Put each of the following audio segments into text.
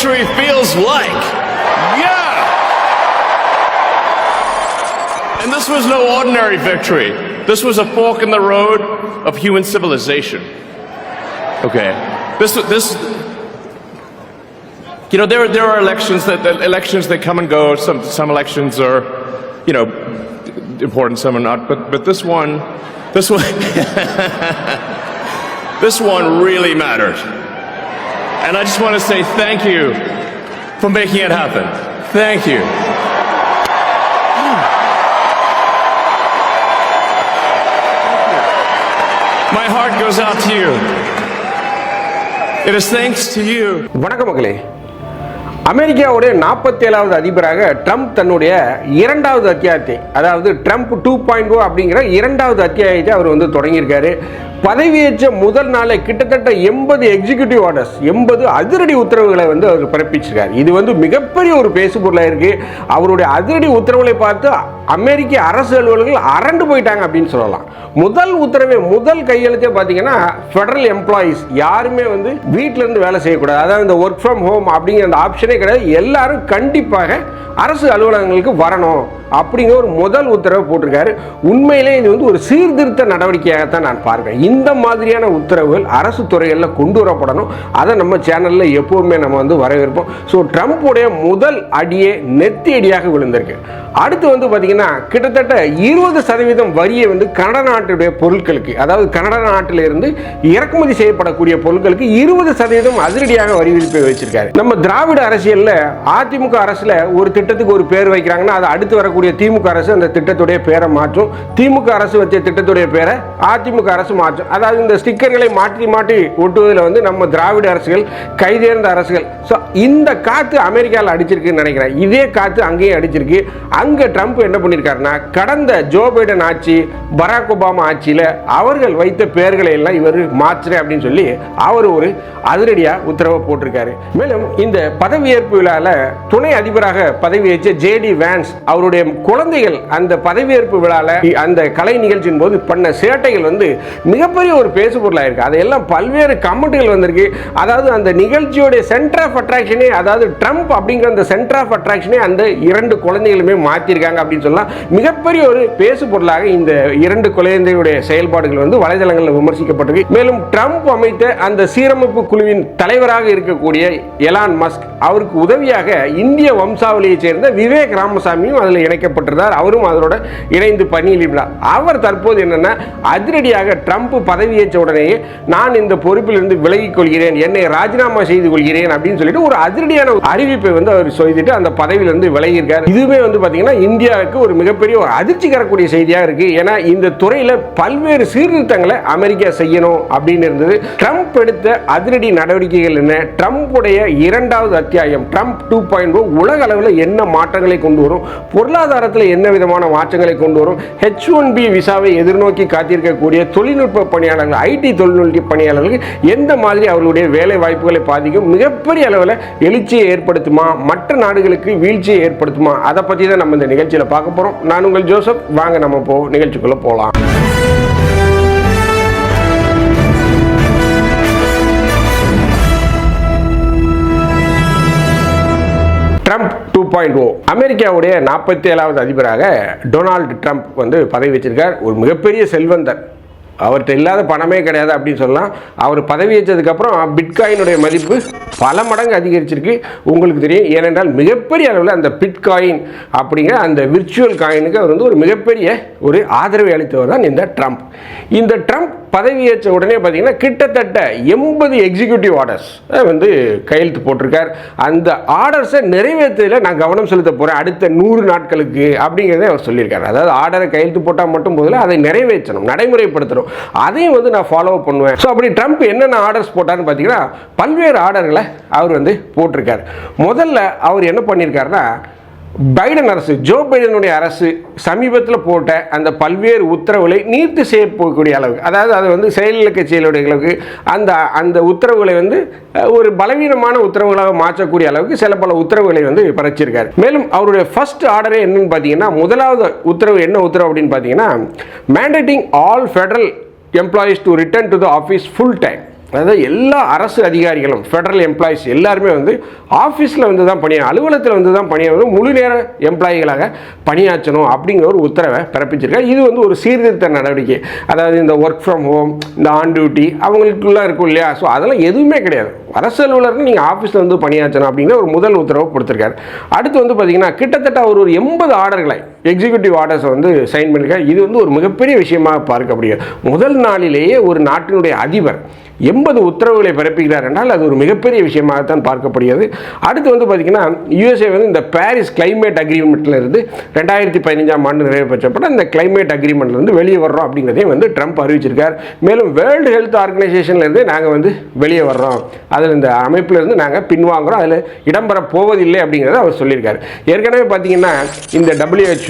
victory feels like. Yeah! And this was no ordinary victory. This was a fork in the road of human civilization. Okay. This, this, you know, there, there are elections that, that elections that come and go. Some, some elections are, you know, important, some are not. But, but this one, this one, this one really mattered. And I just want to say thank you for making it happen. Thank you. My heart goes out to you. It is thanks to you. வணக்கம் மக்களே அமெரிக்காவுடைய நாற்பத்தி ஏழாவது அதிபராக Trump தன்னுடைய இரண்டாவது அத்தியாயத்தை அதாவது ட்ரம்ப் டூ பாயிண்ட் ஓ அப்படிங்கிற இரண்டாவது அத்தியாயத்தை அவர் வந்து தொடங்கியிருக்காரு பதவியேற்ற முதல் நாளே கிட்டத்தட்ட எண்பது எக்ஸிகியூட்டிவ் ஆர்டர்ஸ் எண்பது அதிரடி உத்தரவுகளை வந்து அவர் பிறப்பிச்சிருக்கார். இது வந்து மிகப்பெரிய ஒரு பேசுபொருளாக இருக்கு. அவருடைய அதிரடி உத்தரவுகளை பார்த்து அமெரிக்க அரசு அலுவலர்கள் அரண்டு போயிட்டாங்க அப்படின்னு சொல்லலாம். முதல் உத்தரவே முதல் கையெழுத்தே பார்த்தீங்கன்னா ஃபெடரல் எம்ப்ளாயீஸ் யாருமே வந்து வீட்டிலேருந்து வேலை செய்யக்கூடாது. அதாவது இந்த ஒர்க் ஃப்ரம் ஹோம் அப்படிங்கிற அந்த ஆப்ஷனே கிடையாது. எல்லாரும் கண்டிப்பாக அரசு அலுவலகங்களுக்கு வரணும் அப்படிங்கிற ஒரு முதல் உத்தரவை போட்டிருக்காரு. உண்மையிலே இது வந்து ஒரு சீர்திருத்த நடவடிக்கையாகத்தான் நான் பார்க்குறேன். இந்த மாதிரியான உத்தரவுகள் அரசு துறைகளில் கொண்டு வரப்படணும். அதை நம்ம சேனலில் எப்போவுமே நம்ம வந்து வரவேற்போம். ஸோ ட்ரம்ப்புடைய முதல் அடியே நெத்தி அடியாக விழுந்திருக்கு. அடுத்து வந்து பார்த்தீங்கன்னா கிட்டத்தட்ட இருபது சதவீதம் வரியை வந்து கனடா நாட்டுடைய பொருட்களுக்கு அதாவது கனடா நாட்டிலிருந்து இறக்குமதி செய்யப்படக்கூடிய பொருட்களுக்கு இருபது சதவீதம் அதிரடியாக வரி விதிப்பை வச்சிருக்காரு நம்ம திராவிட அரசியலில் அதிமுக அரசில் ஒரு திட்டத்துக்கு ஒரு பேர் வைக்கிறாங்கன்னா அது அடுத்து வரக்கூடிய திமுக அரசு அந்த திட்டத்துடைய பேரை மாற்றும். திமுக அரசு வச்ச திட்டத்துடைய பேரை அதிமுக அரசு மாற்றும். அதாவது இந்த ஸ்டிக்கர்களை மாற்றி மாற்றி ஒட்டுவதில் வந்து நம்ம திராவிட அரசுகள் கைதேர்ந்த அரசுகள். ஸோ இந்த காற்று அமெரிக்காவில் அடிச்சிருக்குன்னு நினைக்கிறேன். இதே காற்று அங்கேயும் அடிச்சிருக்கு. அங்கே ட்ரம்ப் என்ன பண்ணியிருக்காருன்னா கடந்த ஜோ பைடன் ஆட்சி பராக் ஒபாமா ஆட்சியில் அவர்கள் வைத்த பெயர்களை எல்லாம் இவர் மாற்றுறேன் அப்படின்னு சொல்லி அவர் ஒரு அதிரடியாக உத்தரவை போட்டிருக்காரு. மேலும் இந்த பதவியேற்பு விழாவில் துணை அதிபராக பதவியேற்ற ஜேடி வேன்ஸ் அவருடைய குழந்தைகள் அந்த பதவியேற்பு விழாவில் அந்த கலை நிகழ்ச்சியின் போது பண்ண சேட்டைகள் வந்து மிகப்பெரிய ஒரு பேசு பொருளாக இருக்கு அதையெல்லாம் பல்வேறு கமெண்ட்டுகள் வந்திருக்கு. அதாவது அந்த நிகழ்ச்சியோடைய சென்டர் ஆஃப் அட்ராக்ஷனே அதாவது ட்ரம்ப் அப்படிங்கிற அந்த சென்டர் ஆஃப் அட்ராக்ஷனே அந்த இரண்டு குழந்தைகளுமே மாற்றிருக்காங்க அப்படின்னு சொல்லலாம் மிகப்பெரிய ஒரு பேசு பொருளாக இந்த இரண்டு குழந்தையுடைய செயல்பாடுகள் வந்து வலைதளங்களில் விமர்சிக்கப்பட்டது மேலும் ட்ரம்ப் அமைத்த அந்த சீரமைப்பு குழுவின் தலைவராக இருக்கக்கூடிய எலான் மஸ்க் அவருக்கு உதவியாக இந்திய வம்சாவளியைச் சேர்ந்த விவேக் ராமசாமியும் அதில் இணைக்கப்பட்டிருந்தார். அவரும் அதனோட இணைந்து பணியிலிருந்தார் அவர் தற்போது என்னன்னா அதிரடியாக ட்ரம்ப் பதவியேற்ற உடனேயே நான் இந்த பொறுப்பிலிருந்து விலகிக் கொள்கிறேன் என்னை ராஜினாமா செய்து கொள்கிறேன் அப்படின்னு சொல்லிட்டு ஒரு அதிரடியான அறிவிப்பை வந்து அவர் செய்துட்டு அந்த பதவியிலிருந்து விலகியிருக்கார். இதுவே வந்து பார்த்தீங்கன்னா இந்தியாவுக்கு ஒரு மிகப்பெரிய ஒரு அதிர்ச்சி தரக்கூடிய செய்தியாக இருக்கு. ஏன்னா இந்த துறையில் பல்வேறு சீர்திருத்தங்களை அமெரிக்கா செய்யணும் அப்படின்னு இருந்தது. ட்ரம்ப் எடுத்த அதிரடி நடவடிக்கைகள் என்ன? ட்ரம்ப்புடைய இரண்டாவது அத்தியாயம் ட்ரம்ப் டூ பாயிண்ட் உலக அளவில் என்ன மாற்றங்களை கொண்டு வரும்? பொருளாதாரத்தில் என்ன விதமான மாற்றங்களை கொண்டு வரும்? ஹெச் ஒன் பி விசாவை எதிர்நோக்கி காத்திருக்கக்கூடிய தொழில்நுட்ப பணியாளர்கள் ஐடி தொழில்நுட்ப பணியாளர்களுக்கு எந்த மாதிரி அவர்களுடைய வேலை வாய்ப்புகளை பாதிக்கும்? மிகப்பெரிய அளவில் எழுச்சியை ஏற்படுத்துமா? மற்ற நாடுகளுக்கு வீழ்ச்சியை ஏற்படுத்துமா? அதை பற்றி தான் நம்ம இந்த நிகழ்ச்சியில் பார்க்க போகிறோம் நான் உங்கள் ஜோசப். வாங்க நம்ம போ நிகழ்ச்சிக்குள்ளே போகலாம் ட்ரம்ப் டூ பாயிண்ட் ஓ அமெரிக்காவுடைய நாற்பத்தி ஏழாவது அதிபராக டொனால்டு ட்ரம்ப் வந்து பதவி வச்சிருக்கார். ஒரு மிகப்பெரிய செல்வந்தர். அவர்கிட்ட இல்லாத பணமே கிடையாது அப்படின்னு சொல்லலாம். அவர் பதவி ஏற்றதுக்கப்புறம் பிட்காயினுடைய மதிப்பு பல மடங்கு அதிகரிச்சிருக்கு. உங்களுக்கு தெரியும் ஏனென்றால் மிகப்பெரிய அளவில் அந்த பிட்காயின் அப்படிங்கிற அந்த விர்ச்சுவல் காயினுக்கு அவர் வந்து ஒரு மிகப்பெரிய ஒரு ஆதரவை அளித்தவர் தான் இந்த ட்ரம்ப். இந்த ட்ரம்ப் பதவியேற்ற உடனே பார்த்தீங்கன்னா கிட்டத்தட்ட எண்பது எக்ஸிக்யூட்டிவ் ஆர்டர்ஸ் வந்து கையெழுத்து போட்டிருக்கார். அந்த ஆர்டர்ஸை நிறைவேற்றதில் நான் கவனம் செலுத்த போகிறேன் அடுத்த நூறு நாட்களுக்கு அப்படிங்கிறத அவர் சொல்லியிருக்காரு. அதாவது ஆர்டரை கையெழுத்து போட்டால் மட்டும் போதில் அதை நிறைவேற்றணும் நடைமுறைப்படுத்தணும். அதையும் வந்து நான் ஃபாலோ பண்ணுவேன். ஸோ அப்படி ட்ரம்ப் என்னென்ன ஆர்டர்ஸ் போட்டார்னு பார்த்தீங்கன்னா பல்வேறு ஆர்டர்களை அவர் வந்து போட்டிருக்கார். முதல்ல அவர் என்ன பண்ணியிருக்காருன்னா பைடன் அரசு ஜோ பைடனுடைய அரசு சமீபத்தில் போட்ட அந்த பல்வேறு உத்தரவுகளை நீர்த்து செய்யக்கூடிய அளவுக்கு அதாவது அதை வந்து செயலிழக்க செயலுடைய அளவுக்கு அந்த அந்த உத்தரவுகளை வந்து ஒரு பலவீனமான உத்தரவுகளாக மாற்றக்கூடிய அளவுக்கு சில பல உத்தரவுகளை வந்து படைச்சிருக்காரு மேலும் அவருடைய ஃபர்ஸ்ட் ஆர்டரே என்னன்னு பார்த்தீங்கன்னா முதலாவது உத்தரவு என்ன உத்தரவு அப்படின்னு பார்த்தீங்கன்னா mandating all federal employees to return to the office full time அதாவது எல்லா அரசு அதிகாரிகளும் ஃபெடரல் எம்ப்ளாயிஸ் எல்லாருமே வந்து ஆஃபீஸில் வந்து தான் பணியா அலுவலகத்தில் வந்து தான் பணியாகணும் முழு நேர எம்ப்ளாயிகளாக பணியாற்றணும் அப்படிங்கிற ஒரு உத்தரவை பிறப்பிச்சிருக்காரு. இது வந்து ஒரு சீர்திருத்த நடவடிக்கை. அதாவது இந்த ஒர்க் ஃப்ரம் ஹோம் இந்த ஆன் டியூட்டி அவங்களுக்குலாம் இருக்கும் இல்லையா? ஸோ அதெல்லாம் எதுவுமே கிடையாது. அரசு அலுவலர்னு நீங்கள் ஆஃபீஸில் வந்து பணியாற்றணும் அப்படிங்கிற ஒரு முதல் உத்தரவு கொடுத்துருக்காரு. அடுத்து வந்து பார்த்திங்கன்னா கிட்டத்தட்ட ஒரு ஒரு எண்பது ஆர்டர்களை எக்ஸிக்யூட்டிவ் ஆர்டர்ஸை வந்து சைன் பண்ணியிருக்காரு இது வந்து ஒரு மிகப்பெரிய விஷயமாக பார்க்கப்படுகிறது. முதல் நாளிலேயே ஒரு நாட்டினுடைய அதிபர் எண்பது உத்தரவுகளை பிறப்பிக்கிறார் என்றால் அது ஒரு மிகப்பெரிய விஷயமாகத்தான் பார்க்கப்படுகிறது. அடுத்து வந்து பார்த்திங்கன்னா யுஎஸ்ஏ வந்து இந்த பாரிஸ் கிளைமேட் அக்ரிமெண்ட்டில் இருந்து ரெண்டாயிரத்தி பதினஞ்சாம் ஆண்டு நிறைவேற்றப்பட்ட இந்த கிளைமேட் அக்ரிமெண்ட்லேருந்து வெளியே வர்றோம் அப்படிங்கிறதையும் வந்து ட்ரம்ப் அறிவிச்சிருக்கார். மேலும் வேர்ல்டு ஹெல்த் ஆர்கனைசேஷன்லேருந்து நாங்கள் வந்து வெளியே வர்றோம். அதில் இந்த அமைப்பிலேருந்து நாங்கள் பின்வாங்குறோம். அதில் இடம்பெற போவதில்லை அப்படிங்கிறத அவர் சொல்லியிருக்காரு. ஏற்கனவே பார்த்தீங்கன்னா இந்த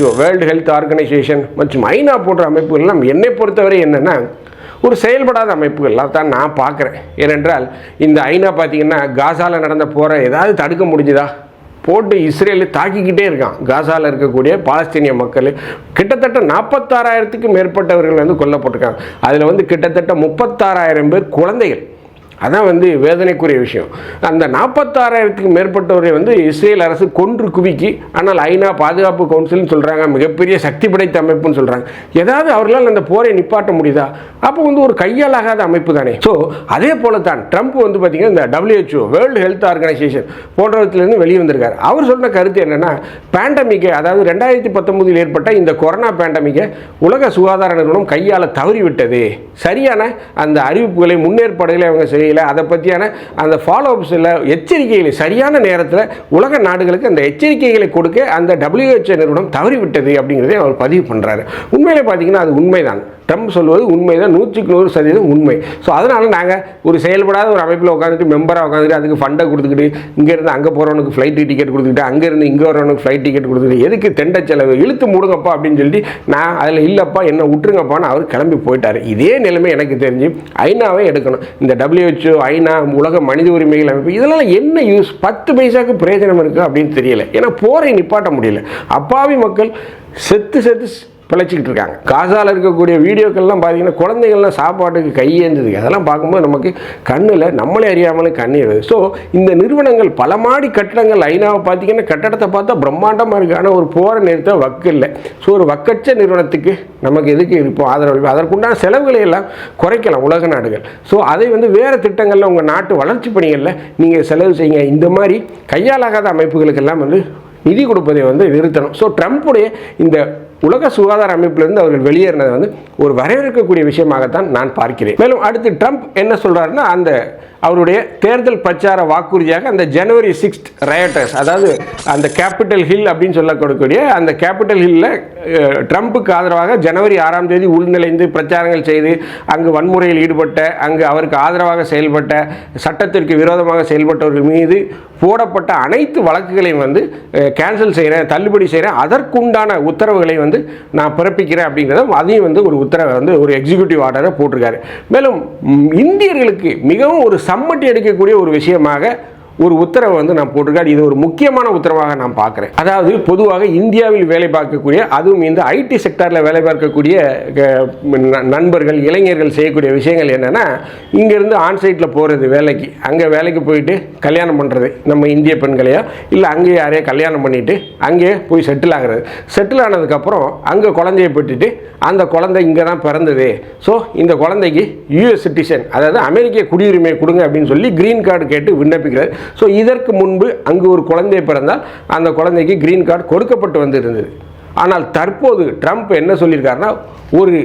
டபிள்யூஹெச்ஓ வேர்ல்டு ஹெல்த் ஆர்கனைசேஷன் மற்றும் ஐநா போன்ற அமைப்புகள்லாம் என்னை பொறுத்தவரை என்னென்னா ஒரு செயல்படாத அமைப்புகள்லாம் தான் நான் பார்க்குறேன். ஏனென்றால் இந்த ஐநா பார்த்தீங்கன்னா காசாவில் நடந்த போகிற ஏதாவது தடுக்க முடிஞ்சுதா? போட்டு இஸ்ரேலு தாக்கிக்கிட்டே இருக்கான். காசாவில் இருக்கக்கூடிய பாலஸ்தீனிய மக்கள் கிட்டத்தட்ட நாற்பத்தாறாயிரத்துக்கும் மேற்பட்டவர்கள் வந்து கொல்லப்பட்டிருக்காங்க. அதில் வந்து கிட்டத்தட்ட முப்பத்தாறாயிரம் பேர் குழந்தைகள். அதான் வந்து வேதனைக்குரிய விஷயம். அந்த நாற்பத்தாறாயிரத்துக்கு மேற்பட்டவரை வந்து இஸ்ரேல் அரசு கொன்று குவிக்கி. ஆனால் ஐநா பாதுகாப்பு கவுன்சில்னு சொல்கிறாங்க மிகப்பெரிய சக்தி படைத்த அமைப்புன்னு சொல்கிறாங்க ஏதாவது அவர்களால் அந்த போரை நிப்பாட்ட முடியுதா? அப்போ வந்து ஒரு கையாலாகாத அமைப்பு தானே. ஸோ அதே போல தான் ட்ரம்ப் வந்து பார்த்தீங்கன்னா இந்த டபிள்யூஹெச்ஓ வேர்ல்டு ஹெல்த் ஆர்கனைசேஷன் போன்றவற்றிலிருந்து வெளியே வந்திருக்காரு அவர் சொன்ன கருத்து என்னென்னா பேண்டமிக்கை அதாவது ரெண்டாயிரத்தி பத்தொம்போதில் ஏற்பட்ட இந்த கொரோனா பேண்டமிக்கை உலக சுகாதார நிறுவனம் கையாள தவறிவிட்டது. சரியான அந்த அறிவிப்புகளை முன்னேற்பாடுகளை அவங்க செய்யல. அதை பற்றியான அந்த ஃபாலோ அப்ஸில் எச்சரிக்கைகளை சரியான நேரத்தில் உலக நாடுகளுக்கு அந்த எச்சரிக்கைகளை கொடுக்க அந்த டபிள்யூஹெச்ஓ நிறுவனம் தவறிவிட்டது அப்படிங்கிறதே அவர் பதிவு பண்ணுறாரு உண்மையிலே பார்த்தீங்கன்னா அது உண்மைதான். ட்ரம்ப் சொல்வது உண்மைதான். நூற்றுக்கு நூறு சதவீதம் உண்மை. ஸோ அதனால் நாங்கள் ஒரு செயல்படாத ஒரு அமைப்பில் உட்காந்துட்டு மெம்பராக உட்காந்துட்டு அதுக்கு ஃபண்டை கொடுத்துக்கிட்டு இங்கேருந்து அங்கே போகிறவனுக்கு ஃப்ளைட் டிக்கெட் கொடுத்துக்கிட்டு அங்கேருந்து இங்கே வரவனுக்கு ஃப்ளைட் டிக்கெட் கொடுத்துக்கிட்டு எதுக்கு தெண்ட செலவு? இழுத்து மூடுங்கப்பா அப்படின்னு சொல்லிட்டு நான் அதில் இல்லைப்பா என்ன விட்டுருங்கப்பான்னு அவர் கிளம்பி போயிட்டார். இதே நிலைமை எனக்கு தெரிஞ்சு ஐநாவே எடுக்கணும். இந்த டபிள்யூஹெச்ஓ ஐநா உலக மனித உரிமைகள் அமைப்பு இதெல்லாம் என்ன யூஸ் பத்து பைசாவுக்கு பிரயோஜனம் இருக்குது அப்படின்னு தெரியலை. ஏன்னா போரை நிப்பாட்ட முடியல. அப்பாவி மக்கள் செத்து செத்து பிழைச்சிக்கிட்டு இருக்காங்க காசால் இருக்கக்கூடிய வீடியோக்கள்லாம் பார்த்தீங்கன்னா குழந்தைகள்லாம் சாப்பாட்டுக்கு கையேந்தது. அதெல்லாம் பார்க்கும்போது நமக்கு கண்ணில் நம்மளே அறியாமலே கண்ணீர் ஸோ இந்த நிறுவனங்கள் பல மாடி கட்டடங்கள் ஐநாவை பார்த்தீங்கன்னா கட்டடத்தை பார்த்தா பிரம்மாண்டமாக இருக்குது ஆனால் ஒரு போகிற நேரத்தில் வக்கு இல்லை. ஸோ ஒரு வக்கச்ச நிறுவனத்துக்கு நமக்கு எதுக்கு இருப்போம் ஆதரவு அதற்குண்டான செலவுகளை எல்லாம் குறைக்கலாம் உலக நாடுகள். ஸோ அதை வந்து வேறு திட்டங்களில் உங்கள் நாட்டு வளர்ச்சி பணிகளில் நீங்கள் செலவு செய்யுங்க. இந்த மாதிரி கையாலாகாத அமைப்புகளுக்கெல்லாம் வந்து நிதி கொடுப்பதை வந்து நிறுத்தணும். ஸோ ட்ரம்ப்புடைய இந்த உலக சுகாதார அமைப்பிலிருந்து அவர்கள் வெளியேறினது வந்து ஒரு வரவேற்கக்கூடிய விஷயமாகத்தான் நான் பார்க்கிறேன். மேலும் அடுத்து ட்ரம்ப் என்ன சொல்றாருன்னா அந்த அவருடைய தேர்தல் பிரச்சார வாக்குறுதியாக அந்த ஜனவரி சிக்ஸ்த் ரயட்டர்ஸ் அதாவது அந்த கேபிட்டல் ஹில் அப்படின்னு சொல்லக்கூடிய அந்த கேபிட்டல் ஹில்லில் ட்ரம்ப்புக்கு ஆதரவாக ஜனவரி ஆறாம் தேதி உள்நிலைந்து பிரச்சாரங்கள் செய்து அங்கு வன்முறையில் ஈடுபட்ட அங்கு அவருக்கு ஆதரவாக செயல்பட்ட சட்டத்திற்கு விரோதமாக செயல்பட்டவர்கள் மீது போடப்பட்ட அனைத்து வழக்குகளையும் வந்து கேன்சல் செய்கிறேன் தள்ளுபடி செய்கிறேன் அதற்குண்டான உத்தரவுகளை வந்து நான் பிறப்பிக்கிறேன் அப்படிங்கிறதும் அதையும் வந்து ஒரு உத்தரவை வந்து ஒரு எக்ஸிக்யூட்டிவ் ஆர்டரை போட்டிருக்காரு. மேலும் இந்தியர்களுக்கு மிகவும் ஒரு சம்மட்டி அடிக்கக்கூடிய ஒரு விஷயமாக ஒரு உத்தரவை வந்து நான் போட்டிருக்கேன். இது ஒரு முக்கியமான உத்தரவாக நான் பார்க்குறேன். அதாவது பொதுவாக இந்தியாவில் வேலை பார்க்கக்கூடிய அதுவும் இந்த ஐடி செக்டாரில் வேலை பார்க்கக்கூடிய ந- நண்பர்கள் இளைஞர்கள் செய்யக்கூடிய விஷயங்கள் என்னென்னா இங்கேருந்து ஆன்சைட்டில் போகிறது வேலைக்கு. அங்கே வேலைக்கு போயிட்டு கல்யாணம் பண்ணுறது நம்ம இந்திய பெண்களையோ? இல்லை அங்கேயே யாரையோ கல்யாணம் பண்ணிவிட்டு அங்கேயே போய் செட்டில் ஆகிறது. செட்டில் ஆனதுக்கப்புறம் அங்கே குழந்தைய பெற்றுட்டு அந்த குழந்தை இங்கே தான் பிறந்தது. ஸோ இந்த குழந்தைக்கு யூஎஸ் சிட்டிசன் அதாவது அமெரிக்க குடியுரிமை கொடுங்க அப்படின்னு சொல்லி க்ரீன் கார்டு கேட்டு விண்ணப்பிக்கிறார். ஸோ இதற்கு முன்பு அங்கு ஒரு குழந்தை பிறந்தால் அந்த குழந்தைக்கு கிரீன் கார்டு கொடுக்கப்பட்டு வந்திருந்தது. ஆனால் தற்போது ட்ரம்ப் என்ன சொல்லியிருக்காருன்னா ஒரு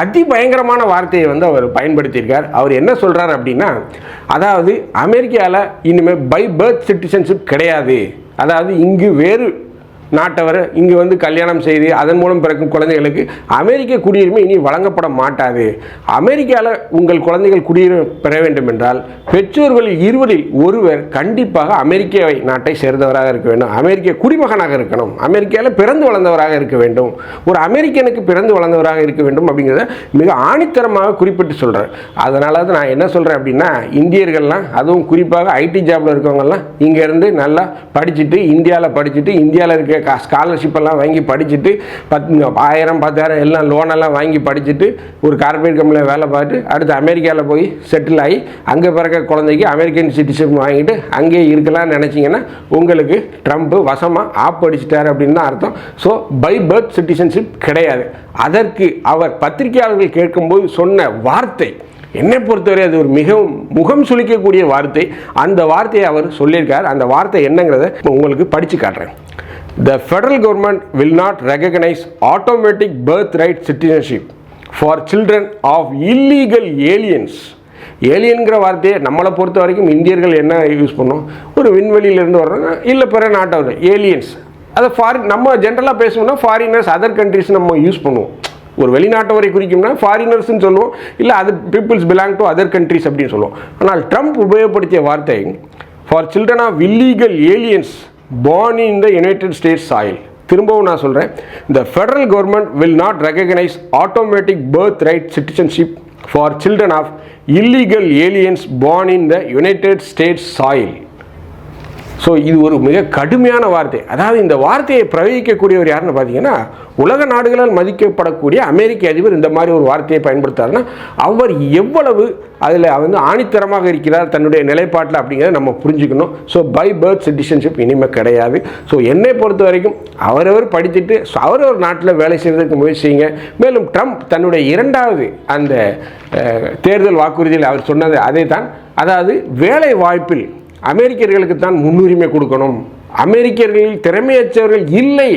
அதிபயங்கரமான வார்த்தையை வந்து அவர் பயன்படுத்தியிருக்கார். அவர் என்ன சொல்கிறார் அப்படின்னா அதாவது அமெரிக்காவில் இனிமேல் பை பர்த் சிட்டிசன்ஷிப் கிடையாது. அதாவது இங்கு வேறு நாட்டவர் இங்கு வந்து கல்யாணம் செய்து அதன் மூலம் பிறக்கும் குழந்தைகளுக்கு அமெரிக்க குடியுரிமை இனி வழங்கப்பட மாட்டாது. அமெரிக்காவில் உங்கள் குழந்தைகள் குடியுரிமை பெற வேண்டும் என்றால் பெற்றோர்களில் இருவரில் ஒருவர் கண்டிப்பாக அமெரிக்க நாட்டை சேர்ந்தவராக இருக்க வேண்டும். அமெரிக்க குடிமகனாக இருக்கணும். அமெரிக்காவில் பிறந்து வளர்ந்தவராக இருக்க வேண்டும். ஒரு அமெரிக்கனுக்கு பிறந்து வளர்ந்தவராக இருக்க வேண்டும் அப்படிங்கிறத மிக ஆணித்தரமாக குறிப்பிட்டு சொல்கிறார் அதனால தான் நான் என்ன சொல்கிறேன் அப்படின்னா இந்தியர்கள்லாம் அதுவும் குறிப்பாக ஐடி ஜாபில் இருக்கவங்கெல்லாம் இங்கேருந்து நல்லா படிச்சுட்டு இந்தியாவில் படிச்சுட்டு இந்தியாவில் இருக்க நீங்கள் கா ஸ்காலர்ஷிப் எல்லாம் வாங்கி படிச்சுட்டு பத் ஆயிரம் பத்தாயிரம் எல்லாம் லோனெல்லாம் வாங்கி படிச்சுட்டு ஒரு கார்பரேட் கம்பெனியில் வேலை பார்த்து அடுத்து அமெரிக்காவில் போய் செட்டில் ஆகி அங்கே பிறக்க குழந்தைக்கு அமெரிக்கன் சிட்டிசன் வாங்கிட்டு அங்கேயே இருக்கலாம்னு நினச்சிங்கன்னா உங்களுக்கு ட்ரம்ப் வசமாக ஆப் அடிச்சிட்டார் அப்படின்னு தான் அர்த்தம். ஸோ பை பர்த் சிட்டிசன்ஷிப் கிடையாது. அதற்கு அவர் பத்திரிகையாளர்கள் கேட்கும்போது சொன்ன வார்த்தை என்னை பொறுத்தவரை அது ஒரு மிகவும் முகம் சுளிக்கக்கூடிய வார்த்தை. அந்த வார்த்தையை அவர் சொல்லியிருக்கார். அந்த வார்த்தை என்னங்கிறத உங்களுக்கு படித்து காட்டுறேன். The federal government will not recognise automatic birthright citizenship for children of illegal aliens ஏலியன்கிற வார்த்தையை நம்மளை பொறுத்த வரைக்கும் இந்தியர்கள் என்ன யூஸ் பண்ணோம்? ஒரு விண்வெளியிலேருந்து வர்றோம் இல்லை பிற நாட்டவர் ஏலியன்ஸ் அதை ஃபாரின் நம்ம ஜென்ரலாக பேசணும்னா ஃபாரினர்ஸ் அதர் கண்ட்ரிஸ் நம்ம யூஸ் பண்ணுவோம். ஒரு வெளிநாட்டவரை குறிக்கும்னா ஃபாரினர்ஸ்னு சொல்லுவோம். இல்லை அது peoples belong to other countries அப்படின்னு சொல்லுவோம். ஆனால் ட்ரம்ப் உபயோகப்படுத்திய வார்த்தை for children of illegal aliens born in the United States soil திரும்பவும் நான் சொல்கிறேன் the federal government will not recognise automatic birthright citizenship for children of illegal aliens born in the United States soil so இது ஒரு மிக கடுமையான வார்த்தை. அதாவது இந்த வார்த்தையை பிரயோகிக்கக்கூடியவர் யாருன்னு பார்த்தீங்கன்னா உலக நாடுகளால் மதிக்கப்படக்கூடிய அமெரிக்க அதிபர் இந்த மாதிரி ஒரு வார்த்தையை பயன்படுத்தாருன்னா அவர் எவ்வளவு அதில் வந்து ஆணித்தரமாக இருக்கிறார் தன்னுடைய நிலைப்பாட்டில் அப்படிங்கிறத நம்ம புரிஞ்சுக்கணும். ஸோ பை பேர்த் சிட்டிசன்ஷிப் இனிமேல் கிடையாது. ஸோ என்னை பொறுத்த வரைக்கும் அவரவர் படிச்சுட்டு ஸோ அவரவர் நாட்டில் வேலை செய்வதற்கு முயற்சி செய்யுங்க. மேலும் ட்ரம்ப் தன்னுடைய இரண்டாவது அந்த தேர்தல் வாக்குறுதியில் அவர் சொன்னது அதே தான் அதாவது வேலை வாய்ப்பில் அமெரிக்கர்களுக்கு தான் முன்னுரிமை கொடுக்கணும். அமெரிக்கர்களில் திறமையற்றவர்கள் இல்லை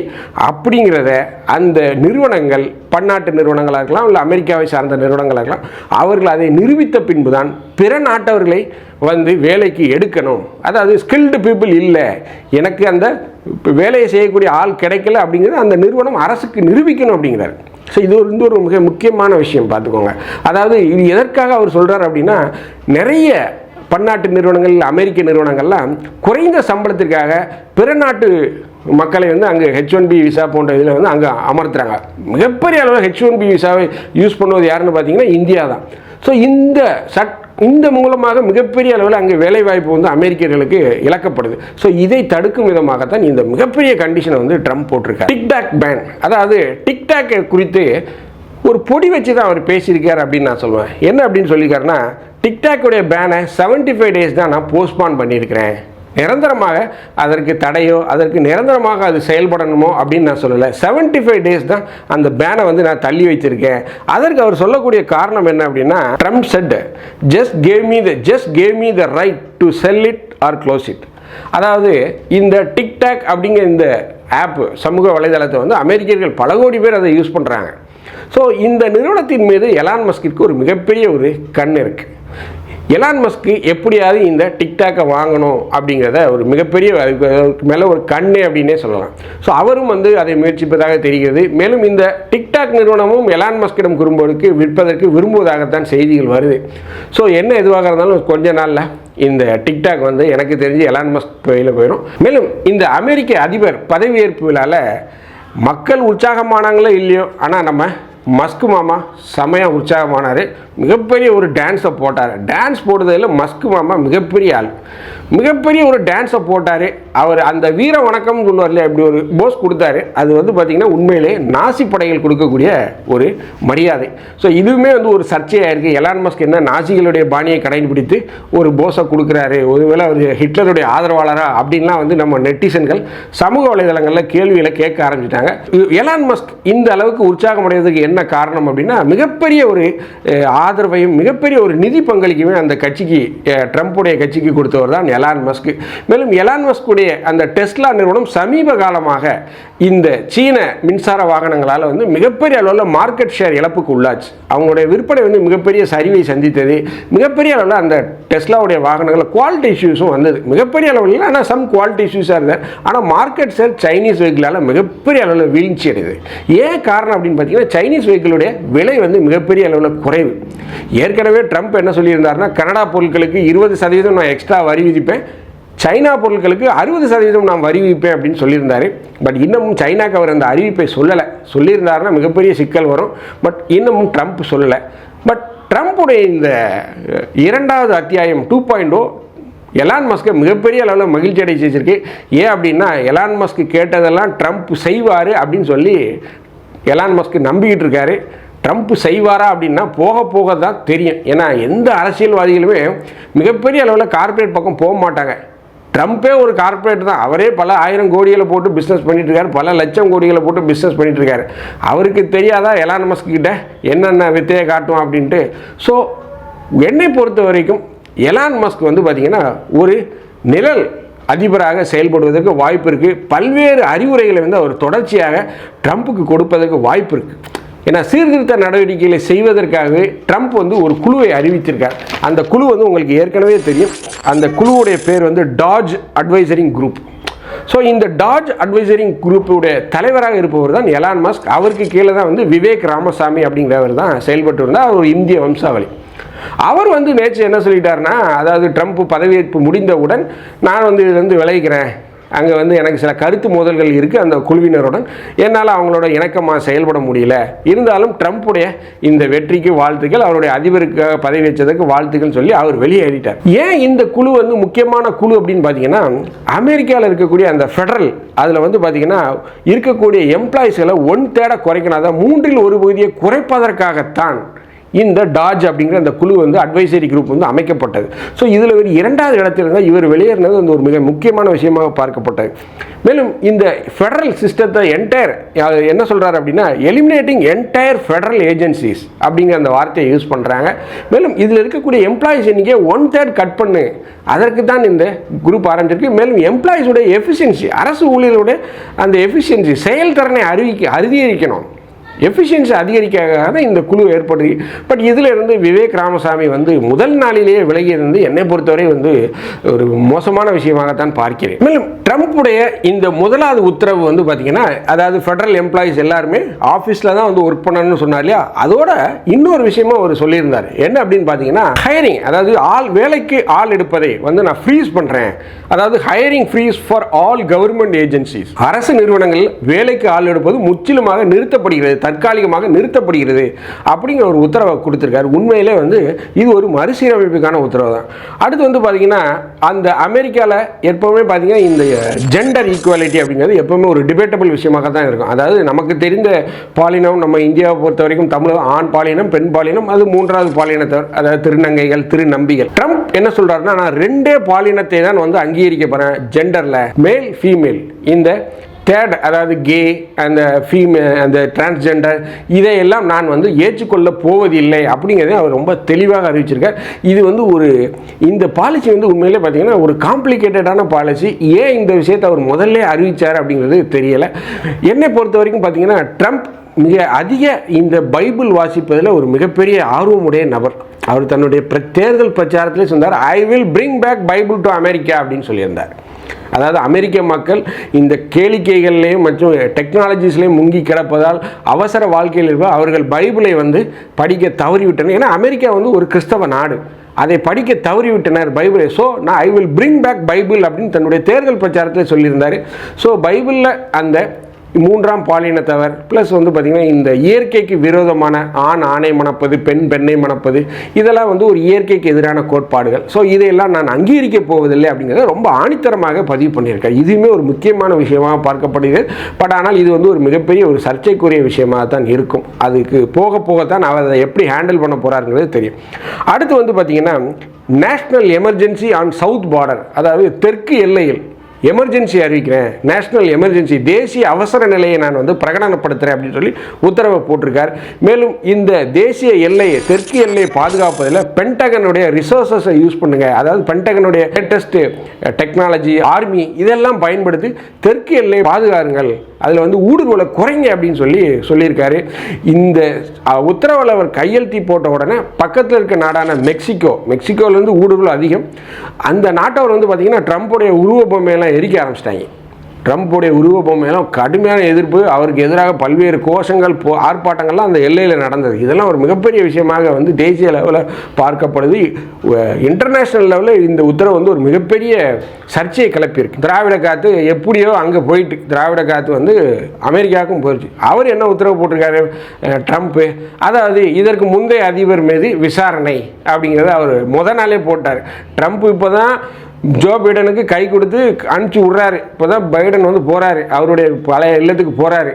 அப்படிங்கிறத அந்த நிறுவனங்கள் பன்னாட்டு நிறுவனங்களாக இருக்கலாம் இல்லை அமெரிக்காவை சார்ந்த நிறுவனங்களாக இருக்கலாம் அவர்கள் அதை நிரூபித்த பின்பு தான் பிற நாட்டவர்களை வந்து வேலைக்கு எடுக்கணும். அதாவது ஸ்கில்டு பீப்புள் இல்லை. எனக்கு அந்த வேலையை செய்யக்கூடிய ஆள் கிடைக்கல அப்படிங்கிறது அந்த நிறுவனம் அரசுக்கு நிரூபிக்கணும் அப்படிங்கிறார். ஸோ இது ஒரு இந்த ஒரு மிக முக்கியமான விஷயம் பார்த்துக்கோங்க. அதாவது இது எதற்காக அவர் சொல்கிறார் அப்படின்னா நிறைய பன்னாட்டு நிறுவனங்கள் அமெரிக்க நிறுவனங்கள்லாம் குறைந்த சம்பளத்திற்காக பிற நாட்டு மக்களை வந்து அங்கே ஹெச் ஒன் பி விசா போன்ற இதில் வந்து அங்கே அமர்த்துறாங்க. மிகப்பெரிய அளவில் ஹெச் ஒன் பி விசாவை யூஸ் பண்ணுவது யாருன்னு பார்த்தீங்கன்னா இந்தியா தான். ஸோ இந்த சட் இந்த மூலமாக மிகப்பெரிய அளவில் அங்கே வேலைவாய்ப்பு வந்து அமெரிக்கர்களுக்கு இழக்கப்படுது. ஸோ இதை தடுக்கும் விதமாகத்தான் இந்த மிகப்பெரிய கண்டிஷனை வந்து ட்ரம்ப் போட்டிருக்காரு. டிக்டாக் பேன் அதாவது டிக்டாக் குறித்து ஒரு பொடி வச்சு தான் அவர் பேசியிருக்கார் அப்படின்னு நான் சொல்லுவேன் என்ன அப்படின்னு சொல்லியிருக்காருன்னா டிக்டாக்குடைய பேனை 75 ஃபைவ் டேஸ் தான் நான் போஸ்ட்பான் பண்ணியிருக்கிறேன். நிரந்தரமாக அதற்கு தடையோ அதற்கு நிரந்தரமாக அது செயல்படணுமோ அப்படின்னு நான் சொல்லலை. 75 ஃபைவ் டேஸ் தான் அந்த பேனை வந்து நான் தள்ளி வைத்திருக்கேன். அதற்கு அவர் சொல்லக்கூடிய காரணம் என்ன அப்படின்னா Trump said just gave me the just gave me the right to sell it or close it அதாவது இந்த டிக்டாக் அப்படிங்கிற இந்த ஆப் சமூக வலைதளத்தை வந்து அமெரிக்கர்கள் பல கோடி பேர் அதை யூஸ் பண்ணுறாங்க ஸோ இந்த நிறுவனத்தின் மீது எலான் மஸ்கிற்கு ஒரு மிகப்பெரிய ஒரு கண் இருக்குது எலான் மஸ்க்கு எப்படியாவது இந்த டிக்டாக்கை வாங்கணும் அப்படிங்கிறத ஒரு மிகப்பெரிய அதுக்கு மேலே ஒரு கண்ணு அப்படின்னே சொல்லலாம். ஸோ அவரும் வந்து அதை முயற்சிப்பதாக தெரிகிறது. மேலும் இந்த டிக்டாக் நிறுவனமும் எலான் மஸ்கிடம் குறும்போருக்கு விற்பதற்கு விரும்புவதாகத்தான் செய்திகள் வருது. ஸோ என்ன எதுவாக இருந்தாலும் கொஞ்ச நாளில் இந்த டிக்டாக் வந்து எனக்கு தெரிஞ்சு எலான் மஸ்க் கையில் போயிடும் மேலும் இந்த அமெரிக்க அதிபர் பதவியேற்பு விழாவில் மக்கள் உற்சாகமானாங்களோ இல்லையோ ஆனால் நம்ம மஸ்கு மாமா செமையாக உற்சாகமானார். மிகப்பெரிய ஒரு டான்ஸை போட்டார். டான்ஸ் போடுறதில் மஸ்கு மாமா மிகப்பெரிய ஆள். மிகப்பெரிய ஒரு டான்ஸை போட்டார். அவர் அந்த வீர வணக்கம் சொல்லுவார்ல அப்படி ஒரு போஸ் கொடுத்தாரு. அது வந்து பார்த்திங்கன்னா உண்மையிலே நாசி படைகள் கொடுக்கக்கூடிய ஒரு மரியாதை. ஸோ இதுவுமே வந்து ஒரு சர்ச்சையாக இருக்குது எலான் மஸ்க் என்ன நாசிகளுடைய பாணியை கடைபிடித்து ஒரு போஸை கொடுக்குறாரு. ஒருவேளை அவர் ஹிட்லருடைய ஆதரவாளரா அப்படின்லாம் வந்து நம்ம நெட்டிசன்கள் சமூக வலைதளங்களில் கேள்விகளை கேட்க ஆரம்பிச்சிட்டாங்க. எலான் மஸ்க் இந்த அளவுக்கு உற்சாகம் அடைவதற்கு என்ன காரணம் அப்படின்னா மிகப்பெரிய ஒரு ஆதரவையும் மிகப்பெரிய ஒரு நிதி பங்களிக்குமே அந்த கட்சிக்கு ட்ரம்ப்புடைய கட்சிக்கு கொடுத்தவர் தான் எலான் மஸ்க். மேலும் எலான் மஸ்குடைய அந்த டெஸ்லா நிறுவனம் சமீப காலமாக இந்த சீன மின்சார வாகனங்களால் வந்து மிகப்பெரிய அளவில் மார்க்கெட் ஷேர் இழப்புக்கு உள்ளாச்சு. அவங்களுடைய விற்பனை வந்து மிகப்பெரிய சரிவை சந்தித்தது. மிகப்பெரிய அளவில் அந்த டெஸ்லாவுடைய வாகனங்களில் குவாலிட்டி இஷ்யூஸும் வந்தது. மிகப்பெரிய அளவில் இல்லை ஆனால் சம் குவாலிட்டி இஷ்யூஸாக இருந்தது ஆனால் மார்க்கெட் ஷேர் சைனீஸ் வெஹிக்கிளால் மிகப்பெரிய அளவில் வீழ்ச்சி அடையுது ஏன் காரணம் அப்படின்னு பார்த்தீங்கன்னா சைனீஸ் வெஹிக்கிளுடைய விலை வந்து மிகப்பெரிய அளவில் குறைவு. ஏற்கனவே ட்ரம்ப் என்ன சொல்லியிருந்தாருன்னா கனடா பொருட்களுக்கு இருபது சதவீதம் நான் எக்ஸ்ட்ரா வரி விதிப்பேன். சைனா பொருட்களுக்கு அறுபது சதவீதம் நான் வரி விதிப்பேன் அப்படின்னு சொல்லியிருந்தாரு. பட் இன்னமும் சைனாக்கு அவர் அந்த அறிவிப்பை சொல்லலை. சொல்லியிருந்தாருன்னா மிகப்பெரிய சிக்கல் வரும். பட் இன்னமும் ட்ரம்ப் சொல்லலை. பட் ட்ரம்ப்புடைய இந்த இரண்டாவது அத்தியாயம் டூ பாயிண்ட் oh, எலான் மஸ்கை மிகப்பெரிய அளவில் மகிழ்ச்சி அடைய செஞ்சிருக்கு ஏன் அப்படின்னா எலான் மஸ்க் கேட்டதெல்லாம் ட்ரம்ப் செய்வார் அப்படின்னு சொல்லி எலான் மஸ்க் நம்பிக்கிட்டு இருக்காரு. ட்ரம்ப் செய்வாரா அப்படின்னா போக போக தான் தெரியும். ஏன்னா எந்த அரசியல்வாதிகளுமே மிகப்பெரிய அளவில் கார்ப்பரேட் பக்கம் போக மாட்டாங்க. ட்ரம்ப்பே ஒரு கார்ப்பரேட் தான். அவரே பல ஆயிரம் கோடிகளை போட்டு பிஸ்னஸ் பண்ணிட்டுருக்காரு. பல லட்சம் கோடிகளை போட்டு பிஸ்னஸ் பண்ணிட்டுருக்காரு. அவருக்கு தெரியாதா எலான் மஸ்க் கிட்ட என்னென்ன வித்தையை காட்டும் அப்படின்ட்டு? ஸோ என்னை பொறுத்த வரைக்கும் எலான் மஸ்க் வந்து பார்த்திங்கன்னா ஒரு நிழல் அதிபராக செயல்படுவதற்கு வாய்ப்பு இருக்குது பல்வேறு அறிவுரைகளை வந்து அவர் தொடர்ச்சியாக ட்ரம்ப்புக்கு கொடுப்பதற்கு வாய்ப்பு இருக்குது ஏன்னா சீர்திருத்த நடவடிக்கைகளை செய்வதற்காகவே ட்ரம்ப் வந்து ஒரு குழுவை அறிவித்திருக்கார். அந்த குழு வந்து உங்களுக்கு ஏற்கனவே தெரியும். அந்த குழுவுடைய பேர் வந்து டாஜ் அட்வைசரிங் குரூப். ஸோ இந்த டாஜ் அட்வைசரிங் குரூப்புடைய தலைவராக இருப்பவர் தான் எலான் மஸ்க். அவருக்கு கீழே தான் வந்து விவேக் ராமசாமி அப்படிங்கிறவர் தான் செயல்பட்டு இருந்தார். அவர் ஒரு இந்திய வம்சாவளி. அவர் வந்து நேற்று என்ன சொல்லிட்டாருன்னா அதாவது ட்ரம்ப் பதவியேற்பு முடிந்தவுடன் நான் வந்து இதுலேருந்து விளைவிக்கிறேன் அங்கே வந்து எனக்கு சில கருத்து மோதல்கள் இருக்குது அந்த குழுவினருடன். என்னால் அவங்களோட இணக்கமாக செயல்பட முடியல. இருந்தாலும் ட்ரம்ப்புடைய இந்த வெற்றிக்கு வாழ்த்துக்கள் அவருடைய அதிபருக்கு பதவி வச்சதுக்கு வாழ்த்துக்கள் சொல்லி அவர் வெளியேறிட்டார். ஏன் இந்த குழு வந்து முக்கியமான குழு அப்படின்னு பார்த்தீங்கன்னா அமெரிக்காவில் இருக்கக்கூடிய அந்த ஃபெடரல் அதில் வந்து பார்த்தீங்கன்னா இருக்கக்கூடிய எம்ப்ளாயிஸ்களை ஒன் தேட குறைக்கணும். அதான் மூன்றில் ஒரு பகுதியை குறைப்பதற்காகத்தான். இந்த டாஜ் அப்படிங்கிற அந்த குழு வந்து அட்வைசரி குரூப் வந்து அமைக்கப்பட்டது. ஸோ இதில் இவர் இரண்டாவது இடத்துல இருந்தால் இவர் வெளியேறினது வந்து ஒரு மிக முக்கியமான விஷயமாக பார்க்கப்பட்டது. மேலும் இந்த ஃபெடரல் சிஸ்டத்தை என்டையர் என்ன சொல்கிறாரு அப்படின்னா எலிமினேட்டிங் என்டையர் ஃபெடரல் ஏஜென்சிஸ் அப்படிங்கிற அந்த வார்த்தையை யூஸ் பண்ணுறாங்க மேலும் இதில் இருக்கக்கூடிய எம்ப்ளாயிஸ் எண்ணிக்கை ஒன் தேர்ட் கட் பண்ணு. அதற்கு தான் இந்த குரூப் ஆரம்பிச்சிருக்கு. மேலும் எம்ப்ளாயிஸுடைய எஃபிஷியன்சி அரசு ஊழியர்களுடைய அந்த எஃபிஷியன்சி செயல்திறனை அறிவிக்க அதிகரிக்கணும் எஃபிஷியன்சி அதிகரிக்காக தான் இந்த குழு ஏற்படுது. பட் இதில் இருந்து விவேக் ராமசாமி வந்து முதல் நாளிலேயே விலகியிருந்து என்னை பொறுத்தவரை வந்து ஒரு மோசமான விஷயமாகத்தான் பார்க்கிறேன். மேலும் ட்ரம்ப்புடைய இந்த முதலாவது உத்தரவு வந்து பார்த்தீங்கன்னா அதாவது ஃபெடரல் எம்ப்ளாயிஸ் எல்லாருமே ஆஃபீஸில் தான் வந்து ஒர்க் பண்ணணும்னு சொன்னார் இல்லையா? அதோட இன்னொரு விஷயமும் அவர் சொல்லியிருந்தார். என்ன அப்படின்னு பார்த்தீங்கன்னா ஹையரிங் அதாவது ஆள் வேலைக்கு ஆள் எடுப்பதை வந்து நான் ஃப்ரீஸ் பண்ணுறேன் அதாவது hiring freeze for all government agencies அரசு நிறுவனங்கள் வேலைக்கு ஆள் எடுப்பது முற்றிலுமாக நிறுத்தப்படுகிறது. தற்காலிகமாக நிறுத்தப்படுகிறது அப்படிங்கிற ஒரு உத்தரவை கொடுத்துருக்காரு. உண்மையிலே வந்து இது ஒரு மறுசீரமைப்புக்கான உத்தரவு தான். அடுத்து வந்து பார்த்தீங்கன்னா அந்த அமெரிக்காவில் எப்போவுமே பார்த்தீங்கன்னா இந்த ஜெண்டர் ஈக்குவாலிட்டி அப்படிங்கிறது எப்பவுமே ஒரு டிபேட்டபிள் விஷயமாக தான் இருக்கும். அதாவது நமக்கு தெரிந்த பாலினம் நம்ம இந்தியாவை பொறுத்த வரைக்கும் தமிழ் ஆண் பாலினம் பெண் பாலினம் அது மூன்றாவது பாலினத்தவர் அதாவது திருநங்கைகள் திருநம்பிகள். ட்ரம்ப் என்ன சொல்றாருன்னா நான் ரெண்டே பாலினத்தை தான் வந்து அங்கீகரிக்க ஜெண்டரில் மேல் ஃபீமேல் இந்த தேர்ட் அதாவது கே அந்த ஃபீமே அந்த டிரான்ஸ்ஜெண்டர் இதையெல்லாம் நான் வந்து ஏற்றுக்கொள்ள போவதில்லை அப்படிங்கிறத அவர் ரொம்ப தெளிவாக அறிவிச்சிருக்கார். இது வந்து ஒரு இந்த பாலிசி வந்து உண்மையிலே பார்த்தீங்கன்னா ஒரு காம்ப்ளிகேட்டடான பாலிசி ஏன் இந்த விஷயத்தை அவர் முதல்ல அறிவித்தார் அப்படிங்கிறது தெரியலை. என்னை பொறுத்த வரைக்கும் பார்த்தீங்கன்னா ட்ரம்ப் மிக அதிக இந்த பைபிள் வாசிப்பதில் ஒரு மிகப்பெரிய ஆர்வமுடைய நபர். அவர் தன்னுடைய பிர- தேர்தல் பிரச்சாரத்திலே சொன்னார் I will bring back Bible to America அப்படின்னு சொல்லியிருந்தார். அதாவது அமெரிக்க மக்கள் இந்த கேளிக்கைகள்லேயும் மற்றும் டெக்னாலஜிஸ்லேயும் முங்கி கிடப்பதால் அவசர வாழ்க்கையில் இருப்ப அவர்கள் பைபிளை வந்து படிக்க தவறிவிட்டனர். ஏன்னா அமெரிக்கா வந்து ஒரு கிறிஸ்தவ நாடு. அதை படிக்க தவறிவிட்டனர் பைபிளை. ஸோ நான் I will bring back Bible அப்படின்னு தன்னுடைய தேர்தல் பிரச்சாரத்தில் சொல்லியிருந்தார். ஸோ பைபிளில் அந்த மூன்றாம் பாலினத்தவர் ப்ளஸ் வந்து பார்த்திங்கன்னா இந்த இயற்கைக்கு விரோதமான ஆண் ஆணை மணப்பது பெண் பெண்ணை மணப்பது இதெல்லாம் வந்து ஒரு இயற்கைக்கு எதிரான கோட்பாடுகள். ஸோ இதையெல்லாம் நான் அங்கீகரிக்க போவதில்லை அப்படிங்கிறத ரொம்ப ஆணித்தரமாக பதிவு பண்ணியிருக்கேன். இதுவுமே ஒரு முக்கியமான விஷயமாக பார்க்கப்படுகிறது. பட் ஆனால் இது வந்து ஒரு மிகப்பெரிய ஒரு சர்ச்சைக்குரிய விஷயமாக தான் இருக்கும். அதுக்கு போக போக தான் அவர் அதை எப்படி ஹேண்டில் பண்ண போகிறாருங்கிறது தெரியும். அடுத்து வந்து பார்த்திங்கன்னா national emergency on south border அதாவது தெற்கு எல்லையில் எமர்ஜென்சி அறிவிக்கிறேன். நேஷனல் எமர்ஜென்சி தேசிய அவசர நிலையை நான் வந்து பிரகடனப்படுத்துகிறேன் அப்படின்னு சொல்லி உத்தரவை போட்டிருக்கார். மேலும் இந்த தேசிய எல்லையை தெற்கு எல்லையை பாதுகாப்பதில் பென்டகனுடைய ரிசோர்ஸஸை யூஸ் பண்ணுங்க. அதாவது பென்டகனுடைய லேட்டஸ்ட் டெக்னாலஜி ஆர்மி இதெல்லாம் பயன்படுத்தி தெற்கு எல்லையை பாதுகாருங்கள். அதில் வந்து ஊடுருவலை குறைங்க அப்படின்னு சொல்லி சொல்லியிருக்காரு. இந்த உத்தரவில் அவர் கையெழுத்தி போட்ட உடனே பக்கத்தில் இருக்க நாடான மெக்சிகோ மெக்சிகோலேருந்து ஊடுருவல் அதிகம். அந்த நாட்டவர் வந்து பார்த்திங்கன்னா ட்ரம்ப்புடைய உருவ பொம்மையெல்லாம் எரிக்க ஆரம்பிச்சிட்டாங்க. ட்ரம்ப்புடைய உருவ பொம்மையெல்லாம் கடுமையான எதிர்ப்பு அவருக்கு எதிராக பல்வேறு கோஷங்கள் போ ஆர்ப்பாட்டங்கள்லாம் அந்த எல்லையில் நடந்தது. இதெல்லாம் ஒரு மிகப்பெரிய விஷயமாக வந்து தேசிய லெவலில் பார்க்கப்படுது. இன்டர்நேஷ்னல் லெவலில் இந்த உத்தரவு வந்து ஒரு மிகப்பெரிய சர்ச்சையை கிளப்பியிருக்கு. திராவிட காத்து எப்படியோ அங்கே போயிட்டு திராவிட காத்து வந்து அமெரிக்காவுக்கும் போயிடுச்சு அவர் என்ன உத்தரவு போட்டிருக்காரு? ட்ரம்ப்பு அதாவது இதற்கு முந்தைய அதிபர் மீது விசாரணை அப்படிங்கிறத அவர் முத நாளே போட்டார். ட்ரம்ப் இப்போ தான் ஜோ பைடனுக்கு கை கொடுத்து அனுப்பிச்சி விட்றாரு. இப்போ தான் பைடன் வந்து போகிறாரு அவருடைய பழைய இல்லத்துக்கு போகிறாரு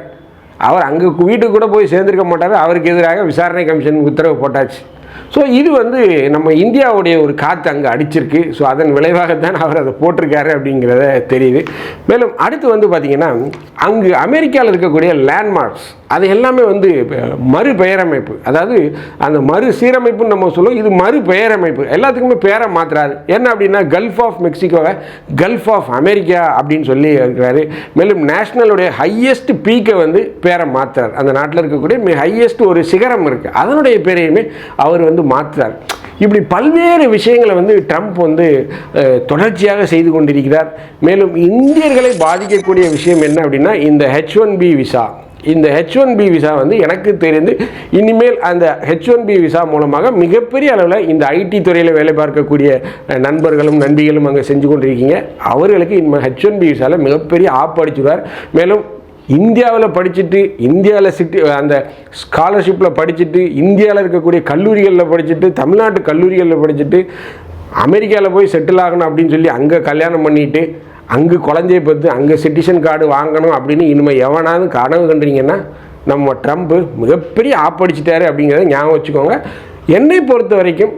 அவர் அங்கே வீட்டுக்கு கூட போய் சேர்ந்திருக்க மாட்டார். அவருக்கு எதிராக விசாரணை கமிஷன் உத்தரவு போட்டாச்சு. ஸோ இது வந்து நம்ம இந்தியாவுடைய ஒரு காற்று அங்கே அடிச்சிருக்கு. ஸோ அதன் விளைவாகத்தான் அவர் அதை போட்டிருக்காரு அப்படிங்கிறத தெரியுது. மேலும் அடுத்து வந்து பார்த்திங்கன்னா அங்கு அமெரிக்காவில் இருக்கக்கூடிய லேண்ட்மார்க்ஸ் அது எல்லாமே வந்து மறுபெயரமைப்பு. அதாவது அந்த மறு சீரமைப்புன்னு நம்ம சொல்லுவோம் இது மறுபெயரமைப்பு. எல்லாத்துக்குமே பேரை மாற்றுறாரு என்ன அப்படின்னா கல்ஃப் ஆஃப் மெக்சிகோவை கல்ஃப் ஆஃப் அமெரிக்கா அப்படின்னு சொல்லி இருக்கிறாரு. மேலும் நேஷ்னலுடைய ஹையஸ்ட் பீக்கை வந்து பேரை மாற்றுறார் அந்த நாட்டில் இருக்கக்கூடிய மிக ஹையஸ்ட் ஒரு சிகரம் இருக்குது அதனுடைய பேரையுமே அவர் வந்து மாற்றுறார் இப்படி பல்வேறு விஷயங்களை வந்து ட்ரம்ப் வந்து தொடர்ச்சியாக செய்து கொண்டிருக்கிறார். மேலும் இந்தியர்களை பாதிக்கக்கூடிய விஷயம் என்ன அப்படின்னா இந்த ஹெச் ஒன் பி விசா இந்த ஹெச் ஒன் பி விசா வந்து எனக்கு தெரிந்து இனிமேல் அந்த ஹெச் ஒன் பி விசா மூலமாக மிகப்பெரிய அளவில் இந்த ஐடி துறையில் வேலை பார்க்கக்கூடிய நண்பர்களும் நண்பிகளும் அங்கே செஞ்சு கொண்டிருக்கீங்க. அவர்களுக்கு இனிமேல் ஹெச் ஒன் பி விசாவில் மிகப்பெரிய ஆப்படிச்சுடுவார் மேலும் இந்தியாவில் படிச்சுட்டு இந்தியாவில் சிட்டி அந்த ஸ்காலர்ஷிப்பில் படிச்சுட்டு இந்தியாவில் இருக்கக்கூடிய கல்லூரிகளில் படிச்சுட்டு தமிழ்நாட்டு கல்லூரிகளில் படிச்சுட்டு அமெரிக்காவில் போய் செட்டில் ஆகணும் அப்படின்னு சொல்லி அங்கே கல்யாணம் பண்ணிட்டு அங்கே குழந்தைய பார்த்து அங்கே சிட்டிசன் கார்டு வாங்கணும் அப்படின்னு இனிமேல் எவனாவது கனவு கண்டுறீங்கன்னா நம்ம ட்ரம்ப்பு மிகப்பெரிய ஆப்படிச்சிட்டாரு அப்படிங்கிறத ஞாபகம் வச்சுக்கோங்க. என்னை பொறுத்த வரைக்கும்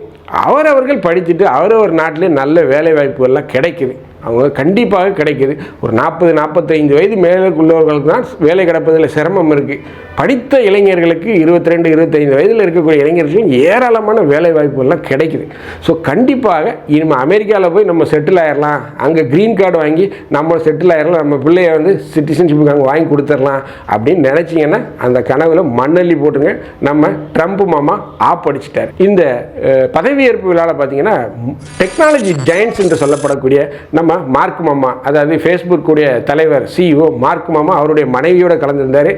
அவரவர்கள் படிச்சுட்டு அவரவர் நாட்டிலே நல்ல வேலை வாய்ப்புகள்லாம் கிடைக்குது. அவங்க கண்டிப்பாக கிடைக்குது. ஒரு நாற்பது நாற்பத்தைந்து வயது மேலுக்குள்ளவர்களுக்கு தான் வேலை கிடப்பதில் சிரமம் இருக்குது படித்த இளைஞர்களுக்கு இருபத்தி ரெண்டு இருபத்தைந்து வயதில் இருக்கக்கூடிய இளைஞர்களுக்கு ஏராளமான வேலை வாய்ப்புகள்லாம் கிடைக்குது. ஸோ கண்டிப்பாக இனிமேல் அமெரிக்காவில் போய் நம்ம செட்டில் ஆயிடலாம் அங்கே க்ரீன் கார்டு வாங்கி நம்ம செட்டில் ஆயிடலாம் நம்ம பிள்ளைய வந்து சிட்டிசன்ஷிப்புக்கு அங்கே வாங்கி கொடுத்துடலாம் அப்படின்னு நினச்சிங்கன்னா அந்த கனவில் மண்ணள்ளி போட்டுங்க. நம்ம ட்ரம்ப் மாமா ஆப் அடிச்சிட்டார். இந்த பதவியேற்பு விழாவில் பார்த்தீங்கன்னா டெக்னாலஜி ஜெயின்ஸ் என்று சொல்லப்படக்கூடிய நம்ம மார்க் மாமா அதாவது ஃபேஸ்புக்குடைய தலைவர் சிஇஓ மார்க் மாமா அவருடைய மனைவியோட கலந்திருந்தார்.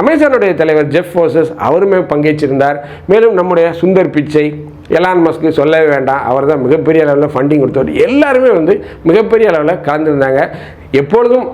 அமேசானுடைய தலைவர் ஜெஃப் ஃபோர்சஸ் அவருமே பங்கேற்றிருந்தார். மேலும் நம்முடைய சுந்தர் பிச்சை எலான் மஸ்க்கு சொல்லவே வேண்டாம். அவர் தான் மிகப்பெரிய அளவில் ஃபண்டிங் கொடுத்தவர். எல்லாருமே வந்து மிகப்பெரிய அளவில் கலந்துருந்தாங்க. எப்பொழுதும்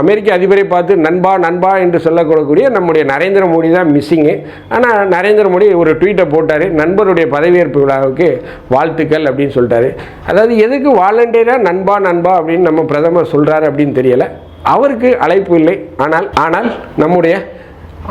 அமெரிக்க அதிபரை பார்த்து நண்பா நண்பா என்று சொல்லக்கூடக்கூடிய நம்முடைய நரேந்திர மோடி தான் மிஸ்ஸிங்கு ஆனால் நரேந்திர மோடி ஒரு ட்வீட்டை போட்டார் நண்பருடைய பதவியேற்பு விழாவுக்கு வாழ்த்துக்கள் அப்படின்னு சொல்லிட்டாரு. அதாவது எதுக்கு வாலண்டியராக நண்பா நண்பா அப்படின்னு நம்ம பிரதமர் சொல்கிறாரு அப்படின்னு தெரியலை. அவருக்கு அழைப்பு இல்லை. ஆனால் ஆனால் நம்முடைய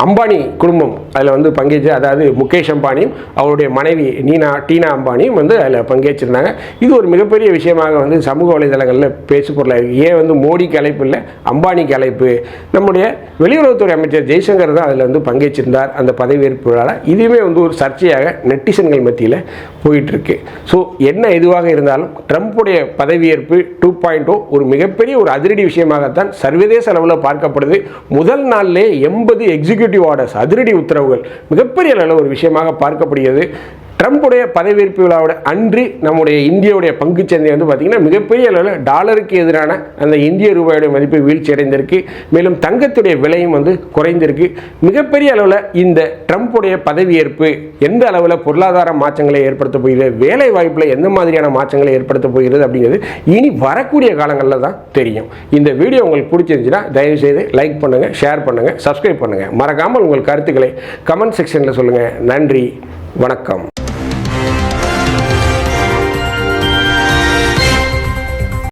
அம்பானி குடும்பம் அதில் வந்து பங்கேற்று அதாவது முகேஷ் அம்பானியும் அவருடைய மனைவி நீனா டீனா அம்பானியும் வந்து அதில் பங்கேற்றிருந்தாங்க. இது ஒரு மிகப்பெரிய விஷயமாக வந்து சமூக வலைதளங்களில் பேசு பொருளாக ஏன் வந்து மோடிக்கு அழைப்பு இல்லை அம்பானிக்கு அழைப்பு? நம்முடைய வெளியுறவுத்துறை அமைச்சர் ஜெய்சங்கர் தான் அதில் வந்து பங்கேற்றிருந்தார் அந்த பதவியேற்பு விழாவில் இதுவுமே வந்து ஒரு சர்ச்சையாக நெட்டிசன்கள் மத்தியில் போயிட்டுருக்கு. ஸோ என்ன எதுவாக இருந்தாலும் ட்ரம்ப்புடைய பதவியேற்பு டூ பாயிண்ட் oh ஒரு மிகப்பெரிய ஒரு அதிரடி விஷயமாகத்தான் சர்வதேச அளவில் பார்க்கப்படுது. முதல் நாளிலே எண்பது எக்ஸிக்யூ எக்ஸிக்யூட்டிவ் ஆர்டர்ஸ் அதிரடி உத்தரவுகள் மிகப்பெரிய அளவில் ஒரு விஷயமாக பார்க்கப்படுகிறது. ட்ரம்ப்புடைய பதவியேற்பு விழாவோட அன்று நம்முடைய இந்தியாவுடைய பங்குச்சந்தை வந்து பார்த்திங்கன்னா மிகப்பெரிய அளவில் டாலருக்கு எதிரான அந்த இந்திய ரூபாயுடைய மதிப்பு வீழ்ச்சி அடைந்திருக்கு. மேலும் தங்கத்துடைய விலையும் வந்து குறைந்திருக்கு. மிகப்பெரிய அளவில் இந்த ட்ரம்ப்புடைய பதவியேற்பு எந்த அளவில் பொருளாதார மாற்றங்களை ஏற்படுத்த போகிறது வேலை வாய்ப்பில் எந்த மாதிரியான மாற்றங்களை ஏற்படுத்த போகிறது அப்படிங்கிறது இனி வரக்கூடிய காலங்களில் தான் தெரியும். இந்த வீடியோ உங்களுக்கு பிடிச்சிருந்துச்சுன்னா தயவுசெய்து லைக் பண்ணுங்கள் ஷேர் பண்ணுங்கள் சப்ஸ்கிரைப் பண்ணுங்கள் மறக்காமல் உங்கள் கருத்துக்களை கமெண்ட் செக்ஷனில் சொல்லுங்கள் நன்றி வணக்கம்.